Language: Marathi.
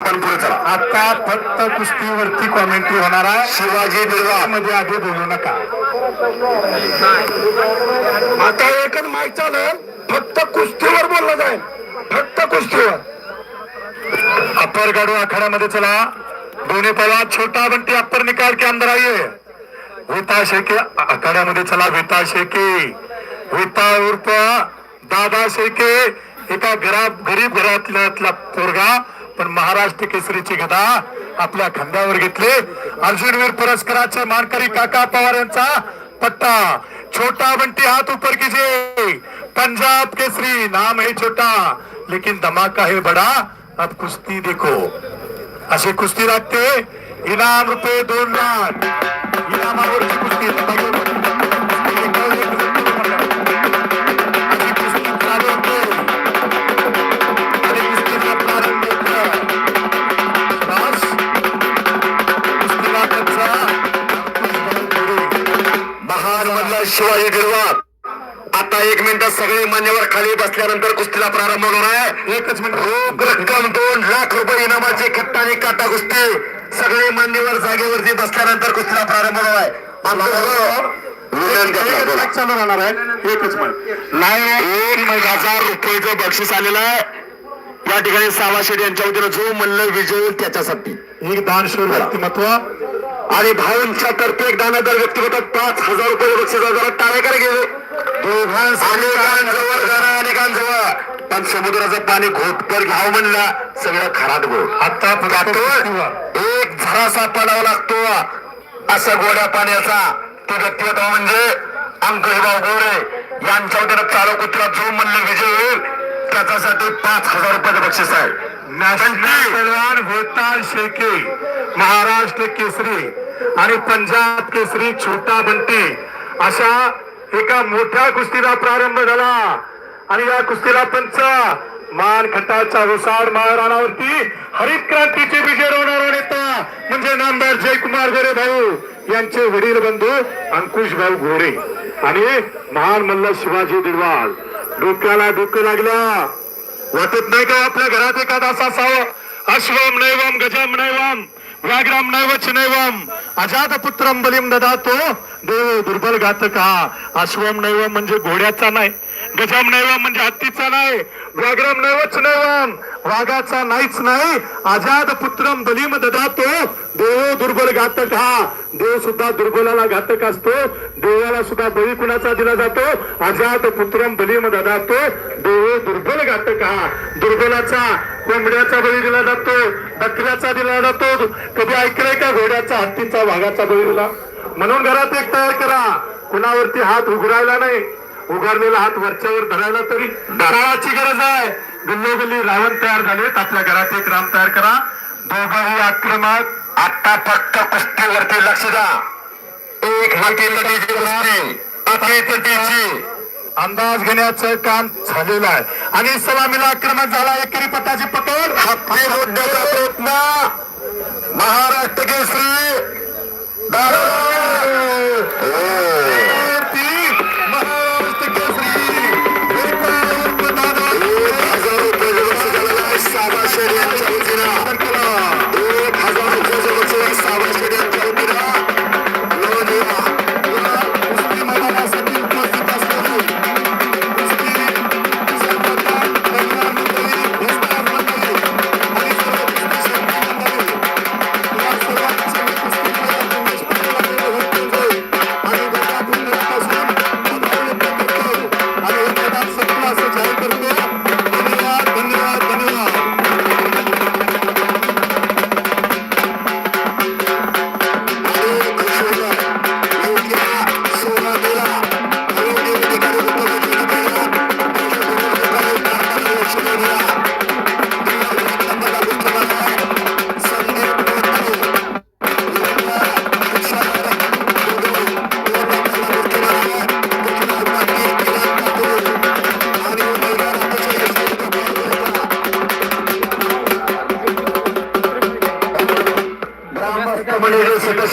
आता फक्त कुस्तीवरती कॉमेंट्री होणार आहे. शिवाजी मध्ये आधी बोलू नका. आता एकच माहीत चालेल फक्त कुस्तीवर बोललं जाईल. फक्त कुस्तीवर. अप्पर गाडू आखाड्यामध्ये चला. दोन्ही पहिला छोटा बंटी अप्पर निकाल के अंदर आइए वेता शेके आखाड्यामध्ये चला. वेता शेके. वेता उर्फ दादा शेके. एका घरा गरीब घरातला पोरगा. पण महाराष्ट्र केसरीची गदा आपल्या खांद्यावर घेतले. अर्जुनवीर पुरस्काराचे मानकरी काका पवार यांचा पट्टा. छोटा बंटी हात ऊपर कीजिए पंजाब केसरी नाम है छोटा. लेकिन धमाका है बड़ा. अब कुस्ती देखो. अशी कुस्ती लागते इनाम रुपये दोन लाख. इनामावरची कुस्ती मधला शिवाजी बिरवा आता एक मिनिट सगळे मान्यवर खाली बसल्यानंतर कुस्तीला प्रारंभ होणार आहे. एकच मिनिट. रोख रक्कम दोन लाख रुपये इनामाची खट्ट आणि काटा कुस्ती सगळे मान्यवर जागेवरती बसल्यानंतर कुस्तीला प्रारंभ होणार आहे. राहणार आहे. एकच मिनिट. नाही एक हजार रुपयेचं बक्षीस आलेलं आहे. या ठिकाणी सावा शेठ यांच्या वतीनं जो मल्ल विजय त्याच्यासाठी. एक दानशूर व्यक्तिमत्व. आणि भाऊंच्या तर्फे एक दानादार व्यक्तिमत्व पाच हजार रुपये बक्षीस जरा टाळे करे गेले अनेकांजवळ पण समुद्राचं पाणी घोटभर घ्यावं म्हणलं सगळं खरात गोड. आता. एक झरा सापडावा लागतो. असा गोड्या पाण्याचा तो व्यक्तिमत्व म्हणजे अंकुशभाऊ गोरे. यांच्या वतीनं चालू कुत्रा जो म्हणलं विजय होईल. त्याच्यासाठी पाच हजार रुपयाचं बक्षीस आहे. वेताळ शेके. महाराष्ट्र केसरी आणि पंजाब केसरी छोटा बंटी अशा एका मोठ्या कुस्तीला प्रारंभ झाला. आणि या कुस्तीला पंच मान वसाड महाराणावरती हरित क्रांतीचे विजय होणारा नेता. म्हणजे नामदार जयकुमार गोरे भाऊ यांचे वडील बंधू अंकुश भाऊ गोरे आणि महान मल्ल शिवाजी दिडवाल डोक्याला डोकं लागला वाटत नाही का आपल्या घरात एखादा असा साव? अश्वम नैवम गजम नैवम. व्याघ्रम नैव नैवम. अजात पुत्रम बलिम ददातो. देव दुर्बल घातका. अश्वम नैवम म्हणजे घोड्याचा नाही. गजम नैवम म्हणजे हत्तीचा नाही. व्याघ्रम नैवच नैवम. वाघाचा नाहीच नाही. आजाद पुत्रम बलिम ददातो. देव दुर्बल घातक. हा देव सुद्धा दुर्बलाला घातक असतो. देवाला सुद्धा बळी कुणाचा दिला जातो? आजाद पुत्रम बलिम ददातो. देव दुर्बल दुर्बलाचा कोंबड्याचा बळी दिला जातो बकऱ्याचा दिला जातो. कधी ऐकलंय का घोड्याचा हत्तीचा वाघाचा बळी दिला? म्हणून घरात एक तयार करा. कुणावरती हात उघडायला नाही. उघडलेला हात वरच्यावर धरायला तरी काळाची गरज आहे. गल्लोगल्ली रावण तयार झालेत आपल्या घरात एक राम तयार करा. दोघंही आक्रमक. आता फक्त कुस्तीवरती लक्ष द्या. एक हाती कुस्ती अतिथीची अंदाज घेण्याचं काम झालेलं आहे. आणि सलामीला आक्रमक झाला. एकेरी पटाची पकड. हत्ती मुद्द्याचा प्रयत्न. महाराष्ट्र केसरी. दादा себе